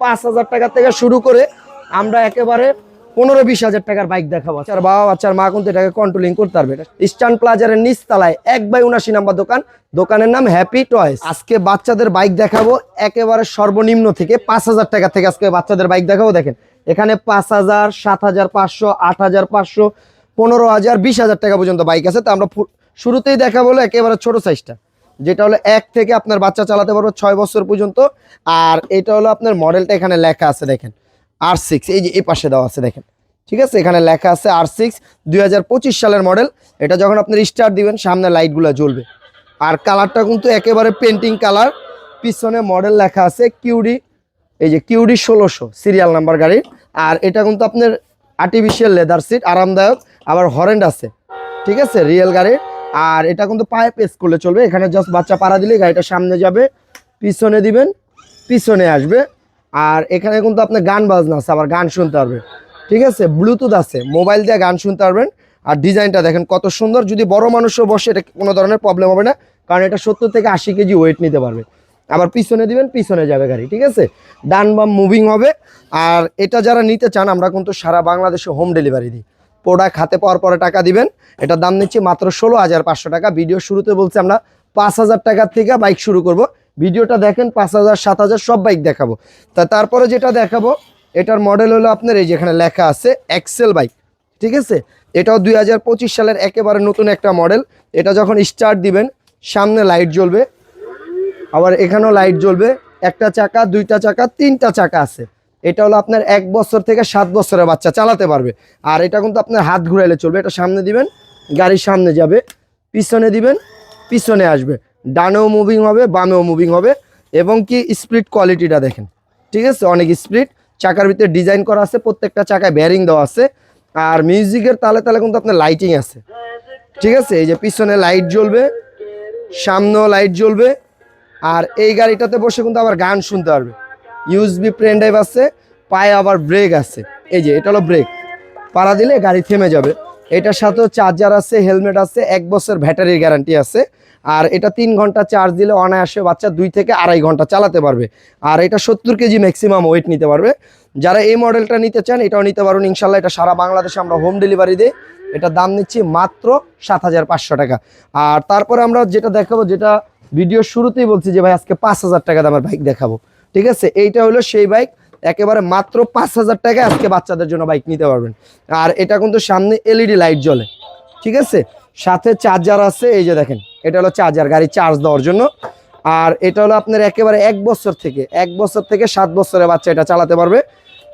পাঁচ হাজার টাকা থেকে শুরু করে আমরা একেবারে পনেরো বিশ হাজার টাকার বাইক দেখাবো। আর বাবা বাচ্চার মা কিন্তু এটাকে কন্ট্রোলিং করতে পারবে। ইস্টার্ন প্লাজারের নিচ তলায় এক বাই উনাশি নাম্বার দোকান। দোকানের নাম হ্যাপি টয়েস আজকে বাচ্চাদের বাইক দেখাবো একেবারে সর্বনিম্ন থেকে পাঁচ হাজার টাকা থেকে আজকে বাচ্চাদের বাইক দেখাবো, দেখেন। এখানে পাঁচ হাজার, সাত হাজার, পাঁচশো, আট হাজার, পাঁচশো, পনেরো হাজার, বিশ হাজার টাকা পর্যন্ত বাইক আছে। তো আমরা শুরুতেই দেখা বলো একেবারে ছোট সাইজটা যেটা হলো এক থেকে আপনার বাচ্চা চালাতে পারবে ছয় বছর পর্যন্ত। আর এটা হলো আপনার মডেলটা এখানে লেখা আছে দেখেন আর সিক্স এই যে এই পাশে দেওয়া আছে দেখেন। ঠিক আছে, এখানে লেখা আছে আর সিক্স দুই হাজার পঁচিশ সালের মডেল। এটা যখন আপনার স্টার্ট দিবেন, সামনে লাইটগুলো জ্বলবে। আর কালারটা কিন্তু একেবারে পেন্টিং কালার পিছনে মডেল লেখা আছে কিউডি এই যে কিউডি ষোলোশো সিরিয়াল নাম্বার গাড়ির আর এটা কিন্তু আপনার আর্টিফিশিয়াল লেদার সিট আরামদায়ক। আবার হরেন্ড আছে। ঠিক আছে রিয়েল গাড়ির আর এটা কিন্তু পায়ে পেস করলে চলবে। এখানে জাস্ট বাচ্চা পাড়া দিলে গাড়িটা সামনে যাবে, পিছনে দিবেন, পিছনে আসবে। আর এখানে কিন্তু আপনার গান বাজনা আছে, আবার গান শুনতে পারবে। ঠিক আছে? ব্লুটুথ আছে মোবাইল দিয়ে গান শুনতে পারবেন। আর ডিজাইনটা দেখেন কত সুন্দর। যদি বড় মানুষও বসে, এটা কোনো ধরনের প্রবলেম হবে না। কারণ এটা সত্তর থেকে আশি কেজি ওয়েট নিতে পারবে। আবার পিছনে দিবেন, পিছনে যাবে গাড়ি। ঠিক আছে? ডান বাম মুভিং হবে। আর এটা যারা নিতে চান, আমরা কিন্তু সারা বাংলাদেশে হোম ডেলিভারি দিই। প্রোডাক্ট হাতে পাওয়ার পরে টাকা দিবেন। এটার দাম নিচ্ছি মাত্র ষোলো হাজার পাঁচশো টাকা। ভিডিও শুরুতে বলছি আমরা পাঁচ হাজার টাকার থেকে বাইক শুরু করব। ভিডিওটা দেখেন পাঁচ হাজার, সাত হাজার, সব বাইক দেখাবো। তা তারপরে যেটা দেখাবো, এটার মডেল হলো আপনার এই যেখানে লেখা আছে এক্সেল বাইক ঠিক আছে? এটাও দুই হাজার পঁচিশ সালের একেবারে নতুন একটা মডেল এটা যখন স্টার্ট দিবেন, সামনে লাইট জ্বলবে। আবার এখানেও লাইট জ্বলবে। একটা চাকা, দুইটা চাকা, তিনটা চাকা আছে। এটা হলো আপনার এক বছর থেকে সাত বছরের বাচ্চা, চালাতে পারবে। আর এটা কিন্তু আপনার হাত ঘুরাইলে চলবে। এটা সামনে দিবেন, গাড়ির সামনে যাবে, পিছনে দিবেন, পিছনে আসবে। ডানেও মুভিং হবে, বামেও মুভিং হবে। এবং কি স্প্লিট কোয়ালিটিটা দেখেন, ঠিক আছে? অনেক স্প্লিট চাকার ভিতরে ডিজাইন করা আছে, প্রত্যেকটা চাকায় ব্যারিং দেওয়া আছে। আর মিউজিকের তালে তালে কিন্তু আপনার লাইটিং আছে, ঠিক আছে? এই যে পিছনে লাইট জ্বলবে, সামনেও লাইট জ্বলবে। আর এই গাড়িটাতে বসে কিন্তু আবার গান শুনতে পারবে। ইউএসবি প্রেন ড্রাইভ আছে, পায়ে আবার ব্রেক আছে। এই যে, এটা হলো ব্রেক পাড়া দিলে গাড়ি থেমে যাবে। এটার সাথেও চার্জার আছে হেলমেট আছে, এক বছর ব্যাটারির গ্যারান্টি আছে। আর এটা তিন ঘণ্টা চার্জ দিলে অনায়াসে বাচ্চা দুই থেকে আড়াই ঘণ্টা চালাতে পারবে। আর এটা সত্তর কেজি ম্যাক্সিমাম ওয়েট নিতে পারবে। যারা এই মডেলটা নিতে চান, এটাও নিতে পারবেন ইনশাল্লাহ এটা সারা বাংলাদেশে আমরা হোম ডেলিভারি দিই এটা দাম নিচ্ছি মাত্র সাত হাজার পাঁচশো টাকা। আর তারপরে আমরা যেটা দেখাবো, যেটা ভিডিও শুরুতেই বলছি যে, ভাই, আজকে পাঁচ হাজার টাকা দামের বাইক দেখাবো। ঠিক আছে? এইটা হলো সেই বাইক একেবারে মাত্র পাঁচ হাজার টাকায় আজকে বাচ্চাদের জন্য বাইক নিতে পারবেন। আর এটা কিন্তু সামনে এলইডি লাইট জ্বলে। ঠিক আছে? সাথে চার্জার আছে, এই যে দেখেন। এটা হলো চার্জার গাড়ি চার্জ দেওয়ার জন্য। আর এটা হলো আপনার একেবারে এক বছর থেকে, এক বছর থেকে সাত বছরের বাচ্চা এটা চালাতে পারবে।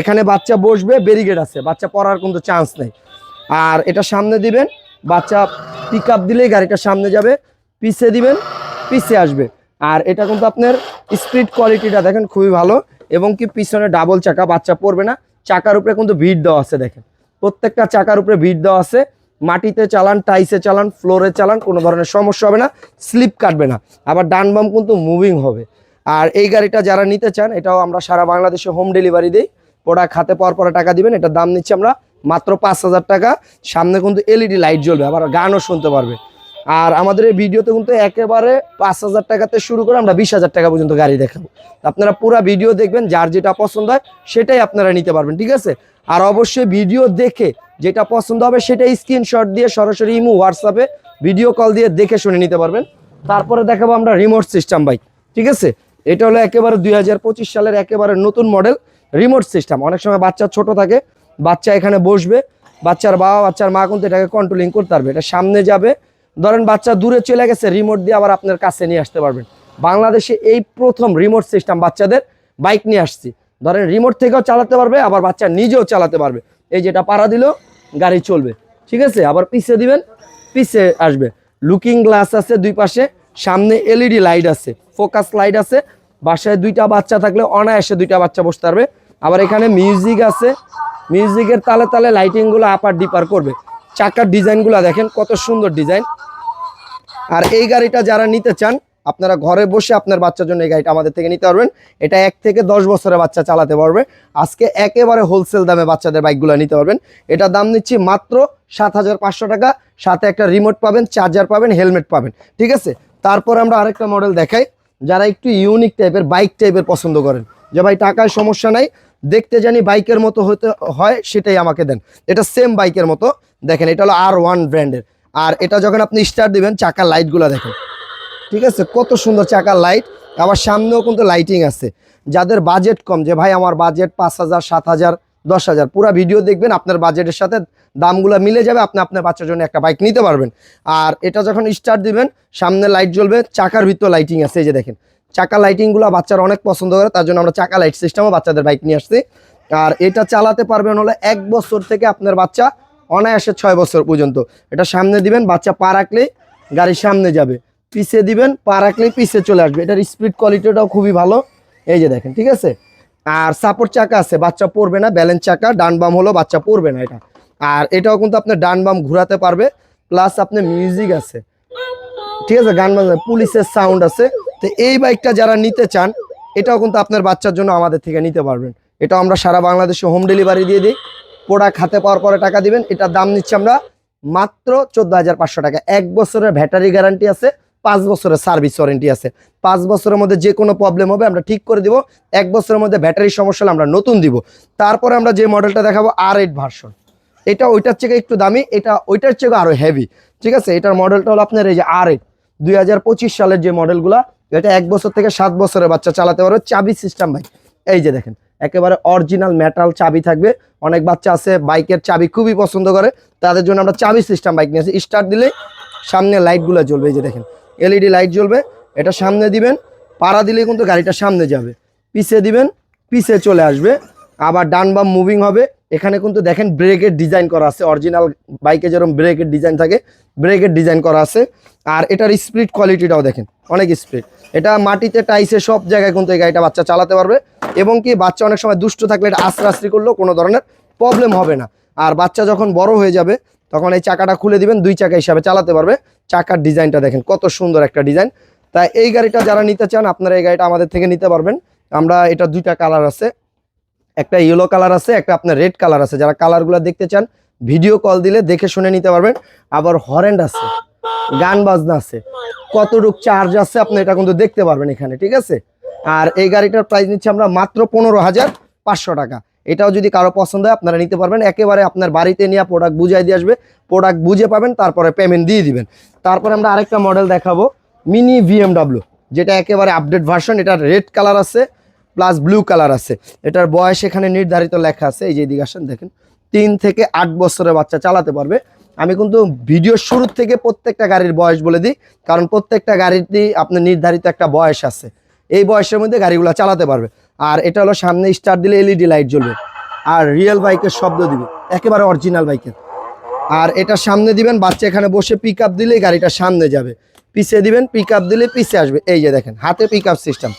এখানে বাচ্চা বসবে ব্যারিগেড আছে। বাচ্চা পড়ার কিন্তু চান্স নেই। আর এটা সামনে দিবেন, বাচ্চা পিক দিলেই গাড়িটা সামনে যাবে। পিছে দিবেন, পিছে আসবে। আর এটা কিন্তু আপনার স্পিড কোয়ালিটিটা দেখেন খুবই ভালো এবং কি পিছনে ডাবল চাকা, বাচ্চা পড়বে না। চাকার উপরে কিন্তু ভিড় দেওয়া আছে দেখেন। প্রত্যেকটা চাকার উপরে ভিড় দেওয়া আছে। মাটিতে চালান, টাইসে চালান, ফ্লোরে চালান, কোনো ধরনের সমস্যা হবে না, স্লিপ কাটবে না। আবার ডান বাম কিন্তু মুভিং হবে। আর এই গাড়িটা যারা নিতে চান, এটাও আমরা সারা বাংলাদেশে হোম ডেলিভারি দিই। প্রোডাক্ট হাতে পাওয়ার পরে টাকা দিবেন, এটার দাম নিচ্ছি আমরা মাত্র পাঁচ হাজার টাকা। সামনে কিন্তু এলইডি লাইট জ্বলবে, আবার গানও শুনতে পারবে। আর আমাদের এই ভিডিওতে কিন্তু একেবারে পাঁচ হাজার টাকাতে শুরু করে আমরা বিশ হাজার টাকা পর্যন্ত গাড়ি দেখাবো। আপনারা পুরো ভিডিও দেখবেন, যার যেটা পছন্দ হয় সেটাই আপনারা নিতে পারবেন, ঠিক আছে? আর অবশ্যই ভিডিও দেখে যেটা পছন্দ হবে সেটাই স্ক্রিনশট দিয়ে সরাসরি ইমু, হোয়াটসঅ্যাপে ভিডিও কল দিয়ে দেখে শুনে নিতে পারবেন। তারপরে দেখাবো আমরা রিমোট সিস্টেম বাইক ঠিক আছে? এটা হলো একেবারে দুই হাজার পঁচিশ সালের একেবারে নতুন মডেল রিমোট সিস্টেম অনেক সময় বাচ্চা ছোট থাকে, বাচ্চা এখানে বসবে, বাচ্চার বাবা, বাচ্চার মা কিন্তু এটাকে কন্ট্রোলিং করতে পারবে। এটা সামনে যাবে ধরেন বাচ্চা দূরে চলে গেছে রিমোট দিয়ে আবার আপনার কাছে নিয়ে আসতে পারবেন। বাংলাদেশে এই প্রথম রিমোট সিস্টেম বাচ্চাদের বাইক নিয়ে আসছি। ধরেন রিমোট থেকেও চালাতে পারবে, আবার বাচ্চা নিজেও চালাতে পারবে। এই যেটা পাড়া দিলেও গাড়ি চলবে। ঠিক আছে? আবার পিছে দিবেন, পিছে আসবে। লুকিং গ্লাস আছে দুই পাশে, সামনে এলইডি লাইট আছে ফোকাস লাইট আছে। বাসায় দুইটা বাচ্চা থাকলে অনায়াসে দুইটা বাচ্চা বসতে পারবে। আবার এখানে মিউজিক আছে মিউজিকের তালে তালে লাইটিংগুলো আপার ডিপার করবে। চাকার ডিজাইনগুলো দেখেন, কত সুন্দর ডিজাইন। আর এই গাড়িটা যারা নিতে চান, আপনারা ঘরে বসে আপনার বাচ্চার জন্য এই গাড়িটা আমাদের থেকে নিতে পারবেন। এটা এক থেকে দশ বছরের বাচ্চা চালাতে পারবে। আজকে একেবারে হোলসেল দামে বাচ্চাদের বাইকগুলো নিতে পারবেন। এটা দাম নিচ্ছি মাত্র সাত হাজার পাঁচশো টাকা। সাথে একটা রিমোট পাবেন চার্জার পাবেন হেলমেট পাবেন। ঠিক আছে? তারপর আমরা আরেকটা মডেল দেখাই। যারা একটু ইউনিক টাইপের বাইক টাইপের পছন্দ করেন। যে ভাই টাকায় সমস্যা নাই দেখতে জানি বাইকের মতো হতে হয়, সেটাই আমাকে দেন। এটা সেম বাইকের মতো, দেখেন, এটা হলো আর ওয়ান ব্র্যান্ডের আর এটা যখন আপনি স্টার্ট দিবেন চাকার লাইটগুলো দেখেন। ঠিক আছে? কত সুন্দর চাকার লাইট আবার সামনেও কিন্তু লাইটিং আছে। যাদের বাজেট কম, যে ভাই আমার বাজেট পাঁচ হাজার, সাত হাজার, দশ হাজার, পুরো ভিডিও দেখবেন, আপনার বাজেটের সাথে দামগুলো মিলে যাবে, আপনি আপনার বাচ্চার জন্য একটা বাইক নিতে পারবেন। আর এটা যখন স্টার্ট দিবেন, সামনে লাইট জ্বলবে, চাকার ভিতর লাইটিং আছে, এই যে দেখেন। চাকা লাইটিংগুলো বাচ্চারা অনেক পছন্দ করে, তার জন্য আমরা চাকা লাইট সিস্টেমও বাচ্চাদের বাইক নিয়ে আসছি। আর এটা চালাতে পারবেন হলে এক বছর থেকে আপনার বাচ্চা অনায়াসে ছয় বছর পর্যন্ত। এটা সামনে দিবেন, বাচ্চা পা রাখলেই গাড়ির সামনে যাবে। পিছে দিবেন, পা রাখলেই পিছে চলে আসবে। এটার স্পিড কোয়ালিটিটাও খুবই ভালো। এই যে দেখেন, ঠিক আছে? আর সাপোর্ট চাকা আছে, বাচ্চা পড়বে না ব্যালেন্স চাকা, ডান বাম হলো বাচ্চা পড়বে না এটা। আর এটাও কিন্তু আপনার ডান বাম ঘোরাতে পারবে প্লাস আপনার মিউজিক আছে। ঠিক আছে, গান বাজনা পুলিশের সাউন্ড আছে। তো এই বাইকটা যারা নিতে চান, এটাও কিন্তু আপনার বাচ্চার জন্য আমাদের থেকে নিতে পারবেন। এটা আমরা সারা বাংলাদেশে হোম ডেলিভারি দিয়ে দিই। প্রোডাক্ট হাতে পাওয়ার পরে টাকা দিবেন, এটার দাম নিচ্ছি আমরা মাত্র চোদ্দ হাজার পাঁচশো টাকা। এক বছরের ব্যাটারি গ্যারান্টি আছে, পাঁচ বছরের সার্ভিস ওয়ারেন্টি আছে। পাঁচ বছরের মধ্যে যে কোনো প্রবলেম হবে, আমরা ঠিক করে দিব। এক বছরের মধ্যে ব্যাটারির সমস্যা হলে আমরা নতুন দিব। তারপরে আমরা যে মডেলটা দেখাবো আর এইট ভার্সন এটা ওইটার থেকে একটু দামি, এটা ওইটার থেকে আরও হেভি ঠিক আছে? এটার মডেলটা হলো আপনার এই যে আর এইট দুই সালের যে মডেলগুলা এটা এক বছর থেকে সাত বছরের বাচ্চা চালাতে পারবে। চাবি সিস্টেম বাইক এই যে দেখেন, একেবারে অরিজিনাল মেটাল চাবি থাকবে। অনেক বাচ্চা আছে, বাইকের চাবি খুবই পছন্দ করে। তাদের জন্য আমরা চাবি সিস্টেম বাইক নিয়েছি স্টার্ট দিলে সামনে লাইটগুলো জ্বলবে, এই যে দেখেন। এলইডি লাইট জ্বলবে, এটা সামনে দিবেন। পাড়া দিলেই কিন্তু গাড়িটা সামনে যাবে। পিছে দিবেন, পিছে চলে আসবে। আবার ডান বাম মুভিং হবে। এখানে কিন্তু দেখেন ব্রেকের ডিজাইন করা আছে। অরিজিনাল বাইকে যেরকম ব্রেকের ডিজাইন থাকে, ব্রেকের ডিজাইন করা আছে। আর এটার স্পিড কোয়ালিটিটাও দেখেন, অনেক স্পিড। এটা মাটিতে, টাইসে সব জায়গায় কিন্তু এই গাড়িটা বাচ্চা চালাতে পারবে এবং কি বাচ্চা অনেক সময় দুষ্ট থাকলে এটা আস্তে আস্তে করলেও কোনো ধরনের প্রবলেম হবে না। আর বাচ্চা যখন বড় হয়ে যাবে, তখন এই চাকাটা খুলে দিবেন, দুই চাকা হিসাবে চালাতে পারবে। চাকার ডিজাইনটা দেখেন, কত সুন্দর একটা ডিজাইন। তাই এই গাড়িটা যারা নিতে চান, আপনারা এই গাড়িটা আমাদের থেকে নিতে পারবেন। আমরা এটা দুইটা কালার আছে। একটা ইয়েলো কালার আছে, একটা আপনার রেড কালার আছে। যারা কালারগুলো দেখতে চান ভিডিও কল দিলে দেখে শুনে নিতে পারবেন। আবার হরেন্ড আছে, গান বাজনা আছে, কতটুক চার্জ আছে আপনি এটা কিন্তু দেখতে পারবেন এখানে, ঠিক আছে? আর এই গাড়িটার প্রাইস নিচ্ছি আমরা মাত্র পনেরো হাজার পাঁচশো টাকা। এটাও যদি কারও পছন্দ হয়, আপনারা নিতে পারবেন। একেবারে আপনার বাড়িতে নিয়ে প্রোডাক্ট বুঝাই দিয়ে আসবে প্রোডাক্ট বুঝে পাবেন, তারপরে পেমেন্ট দিয়ে দিবেন। তারপরে আমরা আরেকটা মডেল দেখাবো মিনি ভিএমডাব্লিউ যেটা একেবারে আপডেট ভার্সন এটা রেড কালার আছে। প্লাস ব্লু কালার আছে। এটার বয়স এখানে নির্ধারিত লেখা আছে। এই যে এদিকে আসেন, দেখেন। তিন থেকে আট বছরের বাচ্চা চালাতে পারবে। আমি কিন্তু ভিডিওর শুরু থেকে প্রত্যেকটা গাড়ির বয়স বলে দিই, কারণ প্রত্যেকটা গাড়িতেই আপনার নির্ধারিত একটা বয়স আছে। এই বয়সের মধ্যে গাড়িগুলো চালাতে পারবে। আর এটা হলো সামনে স্টার দিলে এলইডি লাইট জ্বলবে। আর রিয়েল বাইকের শব্দ দিবে। একেবারে অরিজিনাল বাইকের আর এটা সামনে দিবেন, বাচ্চা এখানে বসে পিক আপ দিলেই গাড়িটা সামনে যাবে। পিছিয়ে দিবেন পিক আপ দিলে পিছিয়ে আসবে। এই যে দেখেন, হাতে পিক আপ সিস্টেম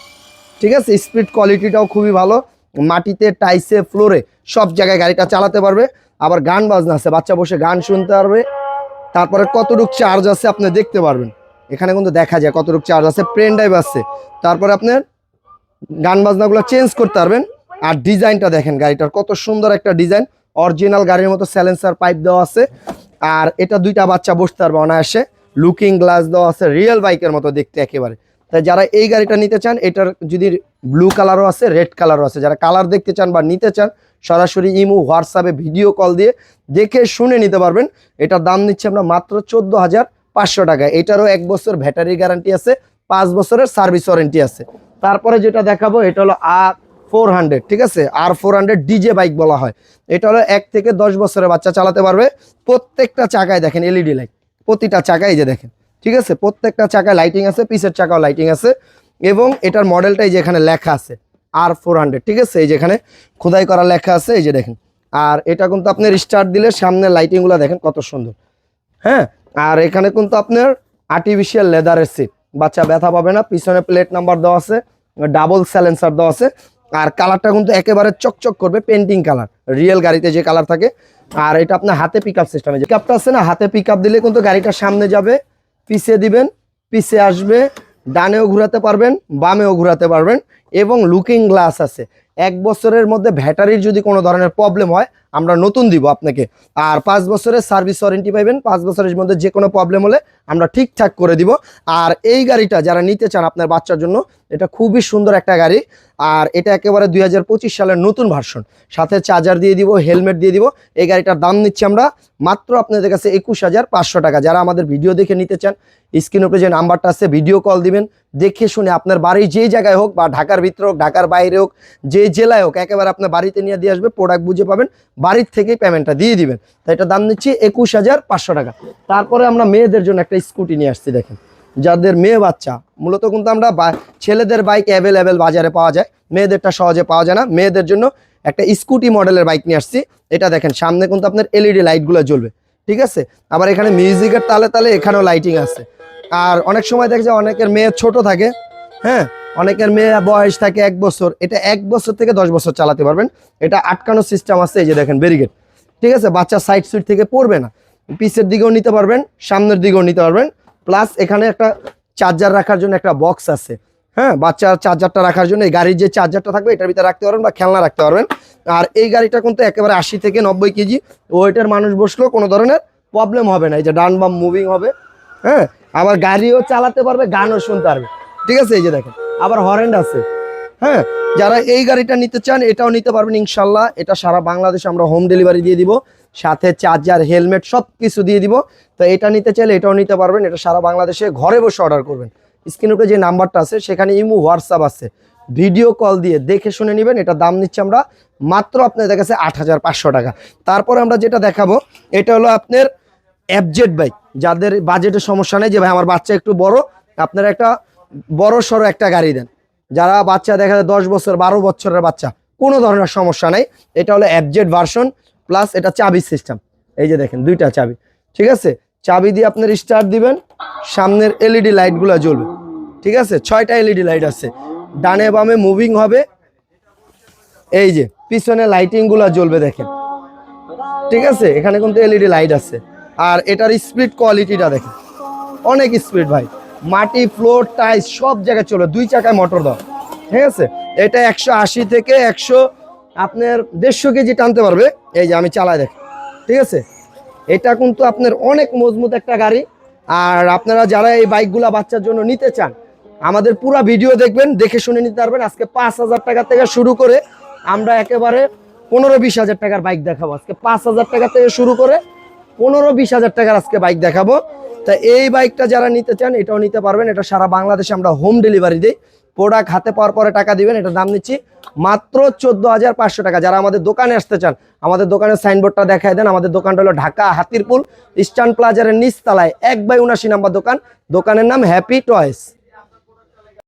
ঠিক আছে? স্পিড কোয়ালিটিটাও খুবই ভালো। মাটিতে টাইসে ফ্লোরে সব জায়গায় গাড়িটা চালাতে পারবে। আবার গান বাজনা আছে, বাচ্চা বসে গান শুনতে পারবে। তারপরে কতটুক চার্জ আছে আপনি দেখতে পারবেন। এখানে কিন্তু দেখা যায় কতটুক চার্জ আছে প্রেন ড্রাইভ আছে। তারপরে আপনার গান বাজনাগুলো চেঞ্জ করতে পারবেন। আর ডিজাইনটা দেখেন গাড়িটার, কত সুন্দর একটা ডিজাইন। অরিজিনাল গাড়ির মতো স্যালেন্সার পাইপ দেওয়া আছে। আর এটা দুইটা বাচ্চা বসতে পারবে অনায়াসে। লুকিং গ্লাস দেওয়া আছে রিয়েল বাইকের মতো দেখতে একেবারে। তাই যারা এই গাড়িটা নিতে চান, এটার যদি ব্লু কালারও আছে রেড কালারও আছে, যারা কালার দেখতে চান বা নিতে চান, সরাসরি ইমো হোয়াটসঅ্যাপে ভিডিও কল দিয়ে দেখে শুনে নিতে পারবেন। এটার দাম নিচ্ছে আমরা মাত্র চোদ্দ হাজার পাঁচশো টাকা। এটারও এক বছর ব্যাটারি গ্যারান্টি আছে, পাঁচ বছরের সার্ভিস ওয়ারেন্টি আছে। তারপরে যেটা দেখাবো, এটা হলো আর ফোর হান্ড্রেড ঠিক আছে? আর ফোর হান্ড্রেড ডিজে বাইক বলা হয়। এটা হলো এক থেকে দশ বছরের বাচ্চা চালাতে পারবে। প্রত্যেকটা চাকায় দেখেন এলইডি লাইট প্রতিটা চাকায় যে দেখেন। ঠিক আছে? প্রত্যেকটা চাকায় লাইটিং আছে, পিসের চাকাও লাইটিং আছে এবং এটার মডেলটাই যে এখানে লেখা আছে আর ফোর ঠিক আছে? এই যেখানে খোদাই করা লেখা আছে, এই যে দেখেন। আর এটা কিন্তু আপনার স্টার্ট দিলে সামনে লাইটিংগুলো দেখেন কত সুন্দর। হ্যাঁ? আর এখানে কিন্তু আপনার আর্টিফিশিয়াল লেদারের সিট বাচ্চা ব্যথা পাবে না, পিছনে প্লেট নাম্বার দেওয়া আছে ডাবল স্যালেন্সার দেওয়া আছে। আর কালারটা কিন্তু একেবারে চকচক করবে পেন্টিং কালার রিয়েল গাড়িতে যে কালার থাকে। আর এটা আপনার হাতে পিক আপ সিস্টেমে যে পিকআপটা আছে না, হাতে পিক আপ দিলে কিন্তু গাড়িটা সামনে যাবে পিছে দিবেন পিছে আসবে, ডানেও ঘোরাতে পারবেন, বামেও ঘোরাতে পারবেন এবং লুকিং গ্লাস আছে। এক বছরের মধ্যে ব্যাটারির যদি কোনো ধরনের প্রবলেম হয়, আমরা নতুন দিব আপনাকে। আর পাঁচ বছরের সার্ভিস ওয়ারেন্টি পাইবেন, পাঁচ বছরের মধ্যে যে কোনো প্রবলেম হলে আমরা ঠিকঠাক করে দিব। আর এই গাড়িটা যারা নিতে চান আপনার বাচ্চার জন্য, এটা খুবই সুন্দর একটা গাড়ি। আর এটা একেবারে দুই হাজার পঁচিশ সালের নতুন ভার্সন সাথে চার্জার দিয়ে দিব হেলমেট দিয়ে দিব। এই গাড়িটার দাম নিচ্ছি আমরা মাত্র আপনাদের কাছে একুশ হাজার পাঁচশো টাকা। যারা আমাদের ভিডিও দেখে নিতে চান স্ক্রিন উপরে যে নাম্বারটা আছে ভিডিও কল দিবেন। দেখে শুনে আপনার বাড়ি যেই জায়গায় হোক বা ঢাকার ভিতরে হোক, ঢাকার বাইরে হোক, যে জেলায় হোক, একেবারে আপনার বাড়িতে নিয়ে দিয়ে আসবে প্রোডাক্ট বুঝে পাবেন। বাড়ির থেকেই পেমেন্টটা দিয়ে দিবেন। তো এটা দাম নিচ্ছি একুশ হাজার পাঁচশো টাকা। তারপরে আমরা মেয়েদের জন্য একটা স্কুটি নিয়ে আসছি, দেখেন। যাদের মেয়ে বাচ্চা, মূলত কিন্তু আমরা ছেলেদের বাইক অ্যাভেলেবেল বাজারে পাওয়া যায়। মেয়েদেরটা সহজে পাওয়া যায় না। মেয়েদের জন্য একটা স্কুটি মডেলের বাইক নিয়ে আসছি। এটা দেখেন, সামনে কিন্তু আপনার এলইডি লাইটগুলো জ্বলবে। ঠিক আছে? আবার এখানে মিউজিকের তালে তালে এখানেও লাইটিং আছে। আর অনেক সময় দেখে যে অনেকের মেয়ে ছোট থাকে হ্যাঁ? অনেকের মেয়ে বয়স থাকে এক বছর। এটা এক বছর থেকে দশ বছর চালাতে পারবেন। এটা আটকানো সিস্টেম আছে, এই যে দেখেন ব্যারিগেড ঠিক আছে? বাচ্চা সাইড সুইট থেকে পড়বে না। পিসের দিকেও নিতে পারবেন, সামনের দিকেও নিতে পারবেন। প্লাস এখানে একটা চার্জার রাখার জন্য একটা বক্স আছে। হ্যাঁ বাচ্চার চার্জারটা রাখার জন্য এই গাড়ির যে চার্জারটা থাকবে, এটার ভিতরে রাখতে পারবেন বা খেলনা রাখতে পারবেন। আর এই গাড়িটা কিন্তু একেবারে আশি থেকে নব্বই কেজি ওয়েটের মানুষ বসলেও কোনো ধরনের প্রবলেম হবে না। এই যে ডান বাম মুভিং হবে হ্যাঁ আবার গাড়িও চালাতে পারবে, গানও শুনতে পারবে। ঠিক আছে, এই যে দেখেন, আবার হরেন্ড আছে। হ্যাঁ যারা এই গাড়িটা নিতে চান, এটাও নিতে পারবেন ইনশাল্লাহ। এটা সারা বাংলাদেশে আমরা হোম ডেলিভারি দিয়ে দিব। সাথে চার্জার, হেলমেট সব কিছু দিয়ে দিব। তো এটা নিতে চাইলে এটাও নিতে পারবেন। এটা সারা বাংলাদেশে ঘরে বসে অর্ডার করবেন। স্ক্রিন উপরে যে নাম্বারটা আছে, সেখানে ইমু হোয়াটসঅ্যাপ আছে। ভিডিও কল দিয়ে দেখে শুনে নেবেন। এটা দাম নিচ্ছে আমরা মাত্র আপনাদের কাছে আট হাজার পাঁচশো টাকা। তারপরে আমরা যেটা দেখাবো, এটা হলো আপনার অ্যাবজেট বাইক যাদের বাজেটের সমস্যা নেই যে, ভাই, আমার বাচ্চা একটু বড়। আপনারা একটা বড় সড়ো একটা গাড়ি দেন। যারা বাচ্চা দেখা যায় দশ বছর, বারো বছরের বাচ্চা, কোনো ধরনের সমস্যা নেই। এটা হলো অ্যাবজেট ভার্সন প্লাস এটা চাবি সিস্টেম এই যে দেখেন, দুইটা চাবি। ঠিক আছে? চাবি দিয়ে আপনার স্টার্ট দিবেন, সামনের এলইডি লাইটগুলো জ্বলবে। ঠিক আছে? ছয়টা এলইডি লাইট আছে। ডানে বামে মুভিং হবে। এই যে, পিছনে লাইটিংগুলো জ্বলবে দেখেন। ঠিক আছে? এখানে কিন্তু এলইডি লাইট আছে। আর এটার স্পিড কোয়ালিটিটা দেখেন। অনেক স্পিড ভাই। মাটি ফ্লোর টাইস সব জায়গায় চলে দুই চাকায় মোটর দাও ঠিক আছে? এটা একশো আশি থেকে একশো আপনার দেড়শো কেজি টানতে পারবে। এই যে আমি চালাই দেখ, ঠিক আছে? এটা কিন্তু আপনার অনেক মজবুত একটা গাড়ি। আর আপনারা যারা এই বাইকগুলা বাচ্চার জন্য নিতে চান, আমাদের পুরো ভিডিও দেখবেন, দেখে শুনে নিতে পারবেন। আজকে পাঁচ হাজার টাকা থেকে শুরু করে আমরা একেবারে পনেরো বিশ হাজার টাকার বাইক দেখাবো। আজকে পাঁচ হাজার টাকা থেকে শুরু করে পনেরো বিশ হাজার টাকার আজকে বাইক দেখাবো। তা এই বাইকটা যারা নিতে চান, এটাও নিতে পারবেন। এটা সারা বাংলাদেশে আমরা হোম ডেলিভারি দিই। প্রোডাক্ট হাতে পাওয়ার পরে টাকা দিবেন এটা দাম নিচ্ছি মাত্র চোদ্দ হাজার পাঁচশো টাকা। যারা আমাদের দোকানে আসতে চান, আমাদের দোকানের সাইনবোর্ডটা দেখায় দেন। আমাদের দোকানটা হলো ঢাকা হাতিরপুল, ইস্টার্ন প্লাজারের নিচতলায়, এক বাই উনাশি নাম্বার দোকান। দোকানের নাম হ্যাপি টয়েস